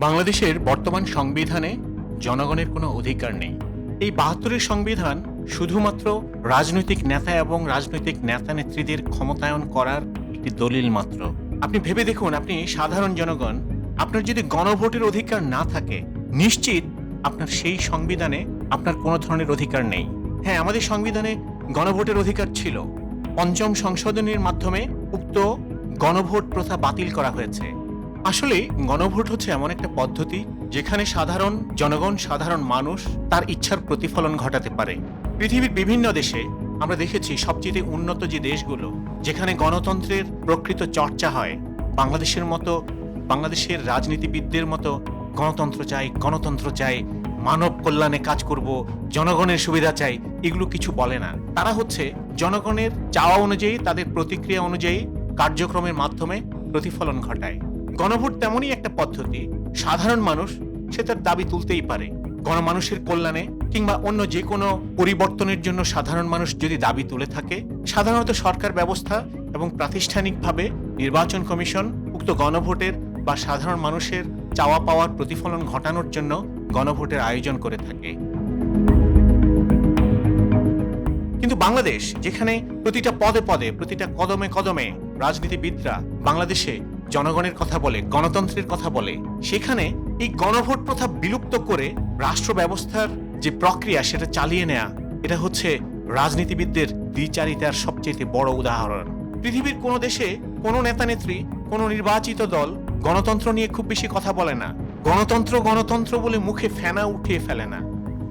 বাংলাদেশের বর্তমান সংবিধানে জনগণের কোনো অধিকার নেই। এই বাহাত্তরের সংবিধান শুধুমাত্র রাজনৈতিক নেতা এবং রাজনৈতিক নেতা নেত্রীদের ক্ষমতায়ন করার একটি দলিল মাত্র। আপনি ভেবে দেখুন, আপনি সাধারণ জনগণ, আপনার যদি গণভোটের অধিকার না থাকে, নিশ্চিত আপনার সেই সংবিধানে আপনার কোনো ধরনের অধিকার নেই। হ্যাঁ আমাদের সংবিধানে গণভোটের অধিকার ছিল। পঞ্চম সংশোধনীর মাধ্যমে উক্ত গণভোট প্রথা বাতিল করা হয়েছে। আসলে গণভোট হচ্ছে এমন একটা পদ্ধতি যেখানে সাধারণ জনগণ, সাধারণ মানুষ তার ইচ্ছার প্রতিফলন ঘটাতে পারে। পৃথিবীর বিভিন্ন দেশে আমরা দেখেছি সবচেয়ে উন্নত যে দেশগুলো, যেখানে গণতন্ত্রের প্রকৃত চর্চা হয়, বাংলাদেশের মতো, বাংলাদেশের রাজনীতিবিদদের মতো, গণতন্ত্র চাই গণতন্ত্র চাই, মানব কল্যাণে কাজ করব, জনগণের সুবিধা চাই এগুলো কিছু বলে না। তারা হচ্ছে জনগণের চাওয়া অনুযায়ী, তাদের প্রতিক্রিয়া অনুযায়ী কার্যক্রমের মাধ্যমে প্রতিফলন ঘটায়। গণভোট তেমনই একটা পদ্ধতি। সাধারণ মানুষ, সে তার দাবি তুলতেই পারে। গণমানুষের কল্যাণে কিংবা অন্য যে কোনো পরিবর্তনের জন্য সাধারণ মানুষ যদি দাবি তুলে থাকে, সাধারণত সরকার ব্যবস্থা এবং প্রাতিষ্ঠানিকভাবে নির্বাচন কমিশন উক্ত গণভোটের বা সাধারণ মানুষের চাওয়া পাওয়ার প্রতিফলন ঘটানোর জন্য গণভোটের আয়োজন করে থাকে। কিন্তু বাংলাদেশ, যেখানে প্রতিটা পদে পদে, প্রতিটা কদমে কদমে রাজনীতিবিদরা বাংলাদেশে জনগণের কথা বলে, গণতন্ত্রের কথা বলে, সেখানে এই গণভোট প্রথা বিলুপ্ত করে রাষ্ট্র ব্যবস্থার যে প্রক্রিয়া সেটা চালিয়ে নেয়া, এটা হচ্ছে রাজনীতিবিদদের দ্বিচারিতার সবচেয়ে বড় উদাহরণ। পৃথিবীর কোনো দেশে কোনো নেতা নেত্রী কোনো নির্বাচিত দল গণতন্ত্র নিয়ে খুব বেশি কথা বলে না। গণতন্ত্র গণতন্ত্র বলে মুখে ফেনা উঠিয়ে ফেলে না।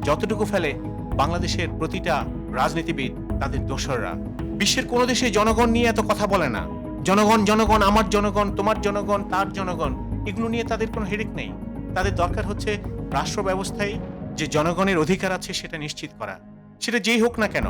যতটুকু ফেলে বাংলাদেশের প্রতিটা রাজনীতিবিদ, তাদের দোসররা। বিশ্বের কোনো দেশে জনগণ নিয়ে এত কথা বলে না। জনগণ জনগণ, আমার জনগণ, তোমার জনগণ, তার জনগণ, এগুলো নিয়ে তাদের কোনো হেডেক নেই। তাদের দরকার হচ্ছে রাষ্ট্র ব্যবস্থায় যে জনগণের অধিকার আছে সেটা নিশ্চিত করা। সেটা যেই হোক না কেন,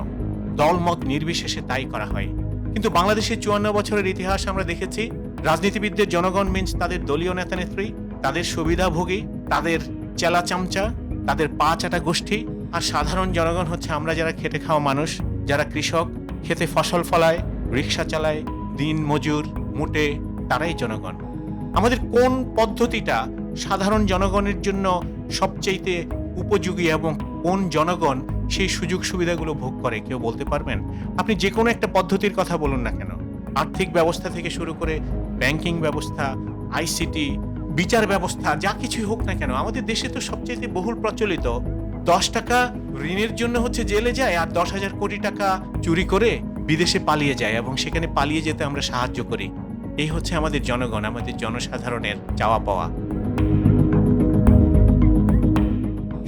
দলমত নির্বিশেষে তাই করা হয়। কিন্তু বাংলাদেশের চুয়ান্ন বছরের ইতিহাস আমরা দেখেছি, রাজনীতিবিদদের জনগণ মিন্স তাদের দলীয় নেতা নেত্রী, তাদের সুবিধাভোগী তাদের চেলা চামচা, তাদের পা চাটা গোষ্ঠী, আর সাধারণ জনগণ হচ্ছে আমরা যারা খেটে খাওয়া মানুষ, যারা কৃষক, খেতে ফসল ফলায়, রিক্সা চালায় দিন মজুর, মুটে, তারাই জনগণ। আমাদের কোন পদ্ধতিটা সাধারণ জনগণের জন্য সবচাইতে উপযোগী এবং কোন জনগণ সেই সুযোগ সুবিধাগুলো ভোগ করে, কেউ বলতে পারবেন? আপনি যে কোনো একটা পদ্ধতির কথা বলুন না কেন? আর্থিক ব্যবস্থা থেকে শুরু করে ব্যাংকিং ব্যবস্থা, আইসিটি, বিচার ব্যবস্থা, যা কিছুই হোক না কেন, আমাদের দেশে তো সবচেয়ে বহুল প্রচলিত দশ টাকা ঋণের জন্য হচ্ছে জেলে যায় আর দশ হাজার কোটি টাকা চুরি করে বিদেশে পালিয়ে যায় এবং সেখানে পালিয়ে যেতে আমরা সাহায্য করি। এই হচ্ছে আমাদের জনগণ, আমাদের জনসাধারণের চাওয়া পাওয়া।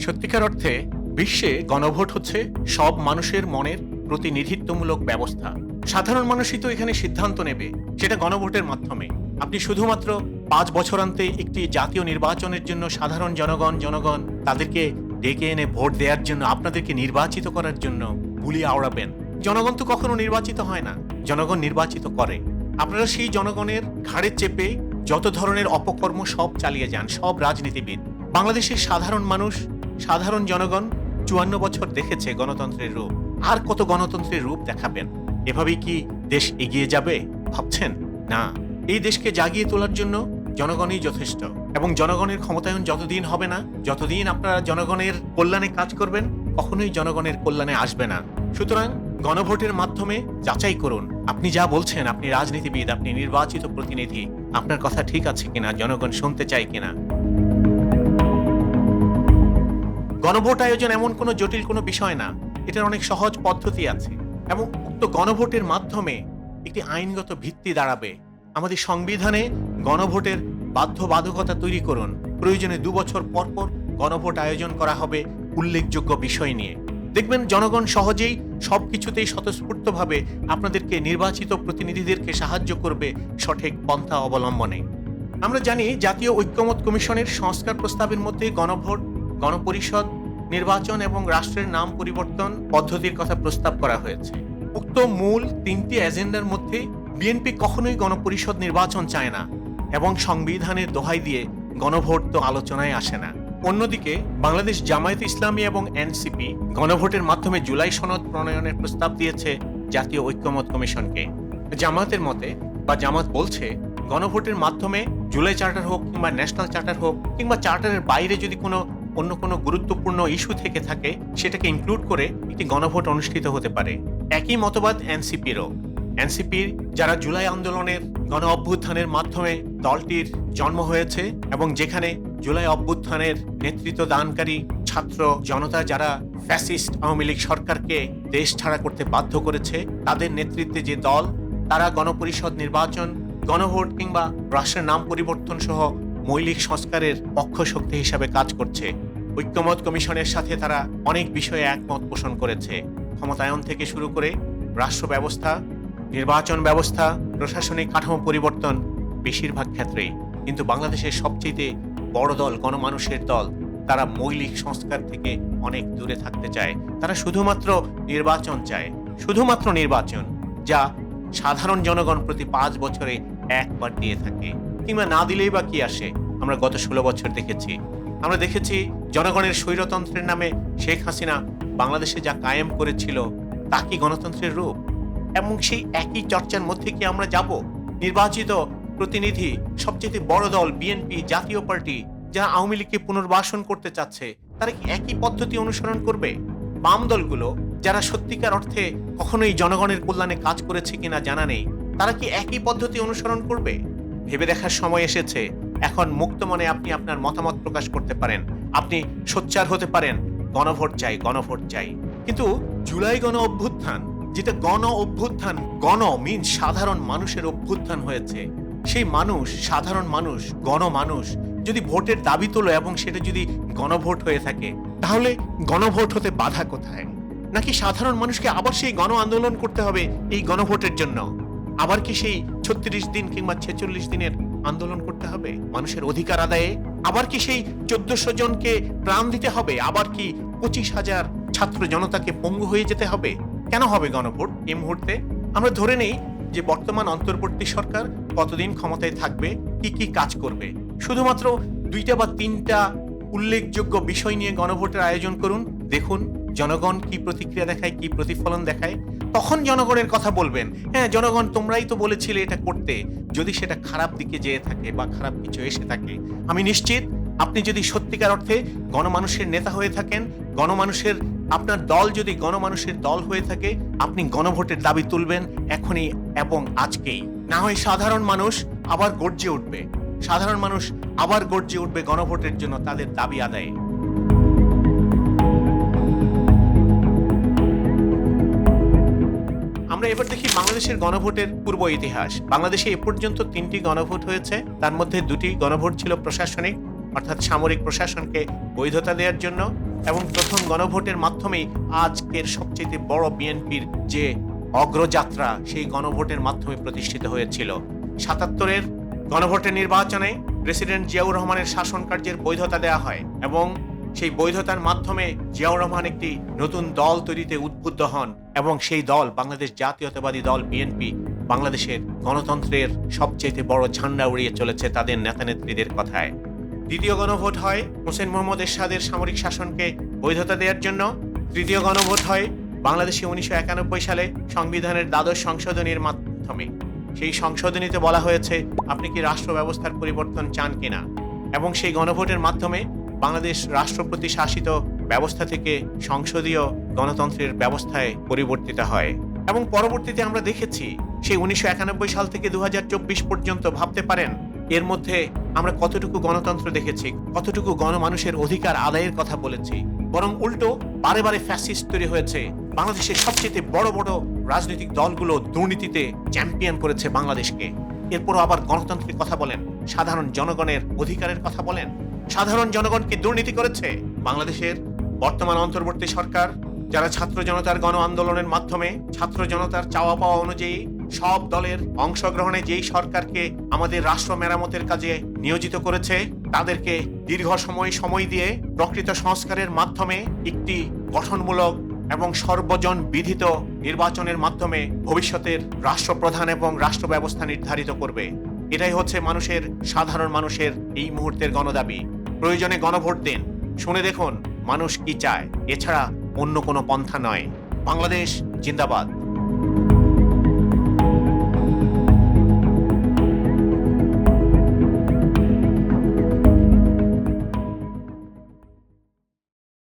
সত্যিকার অর্থে বিশ্বে গণভোট হচ্ছে সব মানুষের মনের প্রতিনিধিত্বমূলক ব্যবস্থা। সাধারণ মানুষই তো এখানে সিদ্ধান্ত নেবে সেটা গণভোটের মাধ্যমে। আপনি শুধুমাত্র পাঁচ বছরান্তে একটি জাতীয় নির্বাচনের জন্য সাধারণ জনগণ জনগণ তাদেরকে ডেকে এনে ভোট দেওয়ার জন্য, আপনাদেরকে নির্বাচিত করার জন্য গুলি আওড়াবেন। জনগণ তো কখনো নির্বাচিত হয় না, জনগণ নির্বাচিত করে। আপনারা সেই জনগণের ঘাড়ে চেপে যত ধরনের অপকর্ম সব চালিয়ে যান, সব রাজনীতিবিদ। বাংলাদেশের সাধারণ মানুষ, সাধারণ জনগণ চুয়ান্ন বছর দেখেছে গণতন্ত্রের রূপ। আর কত গণতন্ত্রের রূপ দেখাবেন? এভাবেই কি দেশ এগিয়ে যাবে, ভাবছেন? না, এই দেশকে জাগিয়ে তোলার জন্য জনগণই যথেষ্ট। এবং জনগণের ক্ষমতায়ন যতদিন হবে না, যতদিন আপনারা জনগণের কল্যাণে কাজ করবেন, কখনোই জনগণের কল্যাণে আসবে না। সুতরাং গণভোটের মাধ্যমে যাচাই করুন। আপনি যা বলছেন, আপনি রাজনীতিবিদ, আপনি নির্বাচিত প্রতিনিধি, আপনার কথা ঠিক আছে কিনা, জনগণ শুনতে চায় কিনা? গণভোট আয়োজন এমন কোনো জটিল কোনো বিষয় না। এটার অনেক সহজ পদ্ধতি আছে এবং উক্ত গণভোটের মাধ্যমে একটি আইনগত ভিত্তি দাঁড়াবে। আমাদের সংবিধানে গণভোটের বাধ্যবাধকতা তৈরি করুন। প্রয়োজনে দু বছর পর পর গণভোট আয়োজন করা হবে উল্লেখযোগ্য বিষয় নিয়ে। দেখবেন জনগণ সহজেই সবকিছুতেই স্বতঃস্ফূর্তভাবে আপনাদেরকে নির্বাচিত প্রতিনিধিদেরকে সাহায্য করবে সঠিক পন্থা অবলম্বনে। আমরা জানি জাতীয় ঐক্যমত কমিশনের সংস্কার প্রস্তাবের মধ্যে গণভোট, গণপরিষদ, নির্বাচন এবং রাষ্ট্রের নাম পরিবর্তন পদ্ধতির কথা প্রস্তাব করা হয়েছে। উক্ত মূল তিনটি এজেন্ডার মধ্যে বিএনপি কখনোই গণপরিষদ নির্বাচন চায় না এবং সংবিধানের দোহাই দিয়ে গণভোট তো আলোচনায় আসে না। অন্যদিকে, বাংলাদেশ জামায়াত ইসলামী এবং এনসিপি গণভোটের মাধ্যমে জুলাই সনদ প্রণয়নের প্রস্তাব দিয়েছে জাতীয় ঐক্যমত কমিশনকে। জামায়াতের মতে বা জামাত বলছে, গণভোটের মাধ্যমে জুলাই চার্টার হোক কিংবা ন্যাশনাল চার্টার হোক কিংবা চার্টারের বাইরে যদি কোনো, অন্য কোনো গুরুত্বপূর্ণ ইস্যু থেকে থাকে, সেটাকে ইনক্লুড করে একটি গণভোট অনুষ্ঠিত হতে পারে। একই মতবাদ এনসিপিরও। এনসিপির যারা জুলাই আন্দোলনের গণ অভ্যুত্থানের মাধ্যমে দলটির জন্ম হয়েছে এবং যেখানে জুলাই অভ্যুত্থানের নেতৃত্ব দানকারী ছাত্র জনতা যারা ফ্যাসিস্ট আওয়ামী লীগ সরকারকে দেশ ছাড়া করতে বাধ্য করেছে, তাদের নেতৃত্বে যে দল, তারা গণপরিষদ নির্বাচন, গণভোট কিংবা রাষ্ট্রের নাম পরিবর্তন সহ মৌলিক সংস্কারের পক্ষ শক্তি হিসাবে কাজ করছে। ঐক্যমত কমিশনের সাথে তারা অনেক বিষয়ে একমত পোষণ করেছে। ক্ষমতায়ন থেকে শুরু করে রাষ্ট্র ব্যবস্থা, নির্বাচন ব্যবস্থা, প্রশাসনিক কাঠামো পরিবর্তন বেশিরভাগ ক্ষেত্রেই। কিন্তু বাংলাদেশের সবচেয়ে বড় দল, গণমানুষের দল, তারা মৌলিক সংস্কার থেকে অনেক দূরে থাকতে চায়। তারা শুধুমাত্র নির্বাচন চায়। শুধুমাত্র নির্বাচন, যা সাধারণ জনগণ প্রতি পাঁচ বছরে একবার দিয়ে থাকে। কিংবা না দিলেই বা কি আসে, আমরা গত ষোলো বছর দেখেছি। আমরা দেখেছি জনগণের স্বৈরতন্ত্রের নামে শেখ হাসিনা বাংলাদেশে যা কায়েম করেছিল, তা কি গণতন্ত্রের রূপ? এবং সেই একই চর্চার মধ্যে কি আমরা যাব? নির্বাচিত প্রতিনিধি সবচেয়ে বড় দল বিএনপি জাতীয় পার্টি, যারা আওয়ামী লীগকে পুনর্বাসন করতে চাচ্ছে, তারা কি একই পদ্ধতি অনুসরণ করবে? বাম দলগুলো, যারা সত্যিকার অর্থে কখনোই জনগণের কল্যাণে কাজ করেছে কিনা জানা নেই, তারা কি একই পদ্ধতি অনুসরণ করবে? ভেবে দেখার সময় এসেছে, এখন মুক্ত মনে আপনি আপনার মতামত প্রকাশ করতে পারেন। আপনি সোচ্চার হতে পারেন, গণভোট চাই গণভোট চাই। কিন্তু জুলাই গণ অভ্যুত্থান, যেটা গণ অভ্যুত্থান, গণ মিন সাধারণ মানুষের অভ্যুত্থান হয়েছে সেই মানুষ, সাধারণ মানুষ গণ মানুষ যদি ভোটের দাবি তোলো এবং সেটা যদি গণভোট হয়ে থাকে, তাহলে গণভোট হতে বাধা কোথায়? নাকি সাধারণ মানুষকে আবার সেই গণ আন্দোলন করতে হবে এই গণভোটের জন্য? আবার কি সেই ছত্রিশ দিন কিংবা ছেচল্লিশ দিনের আন্দোলন করতে হবে মানুষের অধিকার আদায়ে? আবার কি সেই চোদ্দশো জনকে প্রাণ দিতে হবে? আবার কি পঁচিশ হাজার ছাত্র জনতাকে পঙ্গু হয়ে যেতে হবে? কেন হবে গণভোট এই মুহূর্তে? আমরা ধরে নেই যে বর্তমান অন্তর্বর্তী সরকার কতদিন ক্ষমতায় থাকবে, কি কি কাজ করবে। শুধুমাত্র দুইটা বা তিনটা উল্লেখযোগ্য বিষয় নিয়ে গণভোটের আয়োজন করুন, দেখুন জনগণ কি প্রতিক্রিয়া দেখায়, কি প্রতিফলন দেখায়। তখন জনগণের কথা বলবেন হ্যাঁ জনগণ, তোমরাই তো বলেছিলে এটা করতে। যদি সেটা খারাপ দিকে যেয়ে থাকে বা খারাপ কিছু এসে থাকে, আমি নিশ্চিত আপনি যদি সত্যিকার অর্থে গণমানুষের নেতা হয়ে থাকেন, গণমানুষের, আপনার দল যদি গণমানুষের দল হয়ে থাকে, আপনি গণভোটের দাবি তুলবেন এখনই এবং আজকেই। না হয় সাধারণ মানুষ আবার গর্জে উঠবে। সাধারণ মানুষ আবার গর্জে উঠবে গণভোটের জন্য তাদের দাবি আদায়ে। আমরা এবার দেখি বাংলাদেশের গণভোটের পূর্ব ইতিহাস। বাংলাদেশে এ পর্যন্ত তিনটি গণভোট হয়েছে। তার মধ্যে দুটি গণভোট ছিল প্রশাসনিক অর্থাৎ সামরিক প্রশাসনকে বৈধতা দেওয়ার জন্য, এবং প্রথম গণভোটের মাধ্যমেই আজকের সবচেয়ে বড় বিএনপির যে অগ্রযাত্রা, সেই গণভোটের মাধ্যমে প্রতিষ্ঠিত হয়েছিল। সাতাত্তরের গণভোটের নির্বাচনে প্রেসিডেন্ট জিয়াউর রহমানের শাসন কার্যের বৈধতা দেওয়া হয়, এবং সেই বৈধতার মাধ্যমে জিয়াউর রহমান একটি নতুন দল তৈরিতে উদ্বুদ্ধ হন, এবং সেই দল, বাংলাদেশ জাতীয়তাবাদী দল বিএনপি, বাংলাদেশের গণতন্ত্রের সবচেয়ে বড় ঝান্ডা উড়িয়ে চলেছে তাদের নেতা নেত্রীদের কথায়। দ্বিতীয় গণভোট হয় হোসেন মোহাম্মদ এরশাদের সামরিক শাসনকে বৈধতা দেওয়ার জন্য। তৃতীয় গণভোট হয় বাংলাদেশে উনিশশো একানব্বই সালে সংবিধানের দ্বাদশ সংশোধনীর মাধ্যমে। সেই সংশোধনীতে বলা হয়েছে, আপনি কি রাষ্ট্র ব্যবস্থার পরিবর্তন চান কিনা? এবং সেই গণভোটের মাধ্যমে বাংলাদেশ রাষ্ট্রপতি শাসিত ব্যবস্থা থেকে সংসদীয় গণতন্ত্রের ব্যবস্থায় পরিবর্তিত হয়। এবং পরবর্তীতে আমরা দেখেছি, সেই উনিশশো একানব্বই সাল থেকে দু হাজার চব্বিশ পর্যন্ত ভাবতে পারেন এর মধ্যে আমরা কতটুকু গণতন্ত্র দেখেছি, কতটুকু গণমানুষের অধিকার আদায়ের কথা বলেছি, বরং উল্টো বারে বারে ফ্যাসিস্ট তৈরি হয়েছে, বাংলাদেশের সবচেয়ে বড় বড় রাজনৈতিক দলগুলো দুর্নীতিতে চ্যাম্পিয়ন করেছে বাংলাদেশকে। এরপরও আবার গণতন্ত্রের কথা বলেন, সাধারণ জনগণের অধিকারের কথা বলেন, সাধারণ জনগণ কি দুর্নীতি করেছে? বাংলাদেশের বর্তমান অন্তর্বর্তী সরকার, যারা ছাত্র জনতার গণ আন্দোলনের মাধ্যমে, ছাত্র জনতার চাওয়া পাওয়া অনুযায়ী সব দলের অংশগ্রহণে যেই সরকারকে আমাদের রাষ্ট্র মেরামতের কাজে নিয়োজিত করেছে, তাদেরকে দীর্ঘ সময় সময় দিয়ে প্রকৃত সংস্কারের মাধ্যমে একটি গঠনমূলক এবং সর্বজন বিধিত নির্বাচনের মাধ্যমে ভবিষ্যতের রাষ্ট্রপ্রধান এবং রাষ্ট্র ব্যবস্থা নির্ধারিত করবে। এটাই হচ্ছে মানুষের, সাধারণ মানুষের এই মুহূর্তের গণদাবি। প্রয়োজনে গণভোট দিন। শুনে দেখুন মানুষ কি চায়। এছাড়া অন্য কোনো পন্থা নয়। বাংলাদেশ জিন্দাবাদ।